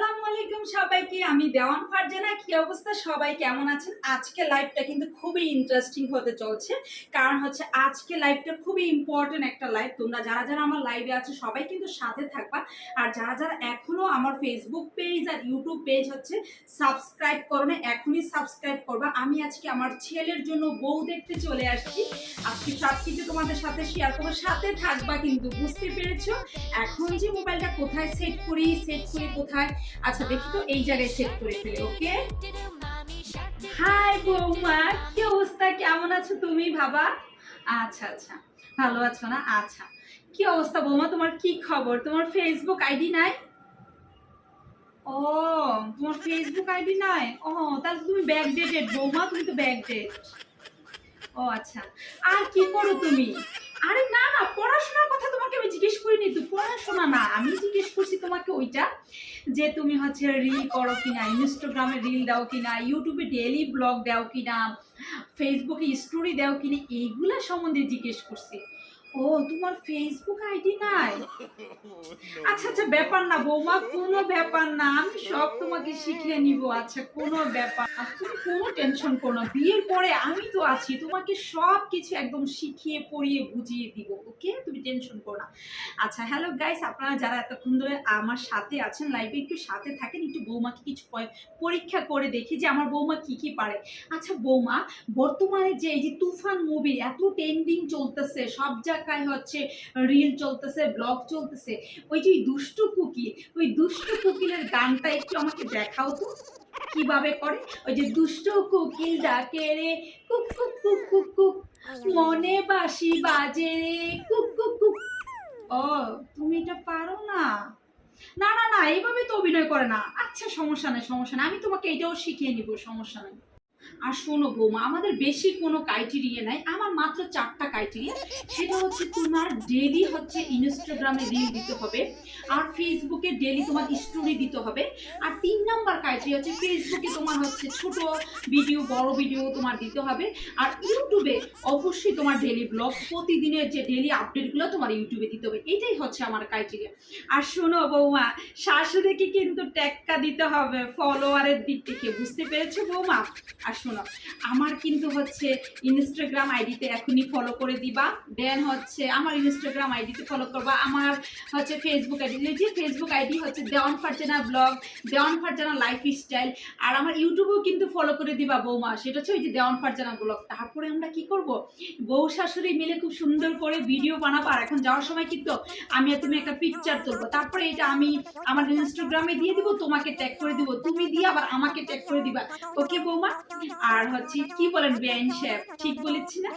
আসসালামু আলাইকুম সবাইকে, আমি দেওয়ান ফারজানা। কি অবস্থা? সবাই কেমন আছেন? আজকে লাইভটা কিন্তু খুবই ইন্টারেস্টিং হতে চলছে। কারণ হচ্ছে আজকে লাইভটা খুবই ইম্পর্টেন্ট একটা লাইভ তোমরা যারা যারা আমার লাইভে আছে, সবাই কিন্তু সাথে থাকবা। আর যারা যারা এখনও আমার ফেসবুক পেজ আর ইউটিউব পেজ হচ্ছে সাবস্ক্রাইব করো না, এখনই সাবস্ক্রাইব করবা। আমি আজকে আমার ছেলের জন্য বউ দেখতে চলে আসছি। আজকে সব কিছু তোমাদের সাথে শেয়ার করব। সাথে থাকবা কিন্তু, বুঝতে পেরেছ? এখন যে মোবাইলটা কোথায়? সেট করি সেট করি কোথায়? আচ্ছা দেখি তো এই জায়গায় সেট করে ফেলে, ওকে? হাই বৌমা, কি অবস্থা? কেমন আছো তুমি, বাবা? আচ্ছা আচ্ছা ভালো আছো না? আচ্ছা কি অবস্থা বৌমা? তোমার কি খবর? তোমার ফেসবুক আইডি নাই? ও, তোমার ফেসবুক আইডি নাই? ও, তাহলে তুমি ব্যাক ডেটেড বৌমা, তুমি তো ব্যাক ডেট ও আচ্ছা আর কি করো তুমি? আরে না না, পড়াশোনার কথা তোমাকে আমি জিজ্ঞেস করিনি তো, পড়াশোনা না, আমি জিজ্ঞেস করছি তোমাকে ওইটা যে তুমি হচ্ছে রিল করো কিনা ইনস্টাগ্রামে রিল দাও কিনা ইউটিউবে ডেলি ব্লগ দাও কিনা ফেসবুকে স্টোরি দাও কিনা, এইগুলা সম্বন্ধে জিজ্ঞেস করছি। ও তোমার ফেসবুক আইডি নাই? আচ্ছা আচ্ছা ব্যাপার না বৌমা কোনো ব্যাপার না। আমি সব তোমাকে শিখিয়ে নিব। আচ্ছা কোনো ব্যাপার তুমি কোনো টেনশন করো না। বিয়ের পরে আমি তো আছি। তোমাকে সব কিছু একদম শিখিয়ে পড়িয়ে বুঝিয়ে দিব ওকে? তুমি টেনশন করো না। আচ্ছা হ্যালো গাইস আপনারা যারা এতক্ষণ ধরে আমার সাথে আছেন লাইভে একটু সাথে থাকেন একটু বৌমাকে কিছু পরীক্ষা করে দেখি যে আমার বৌমা কি কি পারে। আচ্ছা বৌমা বর্তমানে যে এই যে তুফান মুভি এত ট্রেন্ডিং চলতেছে সব জায়গায় হচ্ছে রিল চলতেছে ব্লগ চলতেছে। ওই যে দুষ্টু কুকিল, ওই দুষ্টু কুকিলের গানটা একটু আমাকে দেখাও তো। কীভাবে করে? ওই যে দুষ্টু কুকিল ডাকে রে? কুক কুক কুক কুক কুক। মনে বাসি বাজে রে। কুক কুক কুক। ও, তুমি এটা পারো না? না না না, এইভাবে তো অভিনয় করে না। আচ্ছা সমস্যা নেই সমস্যা নেই। আমি তোমাকে এটাও শিখিয়ে নিব, সমস্যা নেই। আর শোনো বৌমা, আমাদের বেশি কোনো ক্রাইটেরিয়া নাই, আমার মাত্র চারটা ক্রাইটেরিয়া সেটা হচ্ছে তোমার ডেলি হচ্ছে ইনস্টাগ্রামে রিল দিতে হবে, আর ফেসবুকে ডেলি তোমার স্টোরি দিতে হবে, আর তিন নাম্বার ক্রাইটেরিয়া হচ্ছে ফেসবুকে তোমার হচ্ছে ছোট ভিডিও বড় ভিডিও তোমার দিতে হবে, আর ইউটিউবে অবশ্যই তোমার ডেলি ব্লগ প্রতিদিনের যে ডেলি আপডেটগুলো তোমার ইউটিউবে দিতে হবে, এটাই হচ্ছে আমার ক্রাইটেরিয়া আর শোনো বৌমা, শাশুড়িকে কিন্তু টেক্কা দিতে হবে ফলোয়ারের দিক থেকে, বুঝতে পেরেছ বৌমা? আর শোনো, আমার কিন্তু হচ্ছে ইনস্টাগ্রাম আইডিতে এখনই ফলো করে দিবা দেন হচ্ছে আমার ইনস্টাগ্রাম আইডিতে ফলো করবা, আমার হচ্ছে ফেসবুক আইডি যে ফেসবুক আইডি হচ্ছে Dewan Farzana blog Dewan Farzana life style আর আমার ইউটিউবেও কিন্তু ফলো করে দিবা বৌমা, সেটা হচ্ছে ওই যে দেওয়ান ফারজানা ব্লগ তারপরে আমরা কি করব? বউ শাশুড়ি মিলে খুব সুন্দর করে ভিডিও বানাবো, আর এখন যাওয়ার সময় কিন্তু আমি তুমি একটা পিকচার তুলবো। তারপরে এটা আমি আমার ইনস্টাগ্রামে দিয়ে দিব, তোমাকে ট্যাগ করে দিব। তুমি দিয়ে আবার আমাকে ট্যাগ করে দিবা। ওকে বৌমা? আর হচ্ছে কি বলেন বেআইন শেপ ঠিক বলেছি না?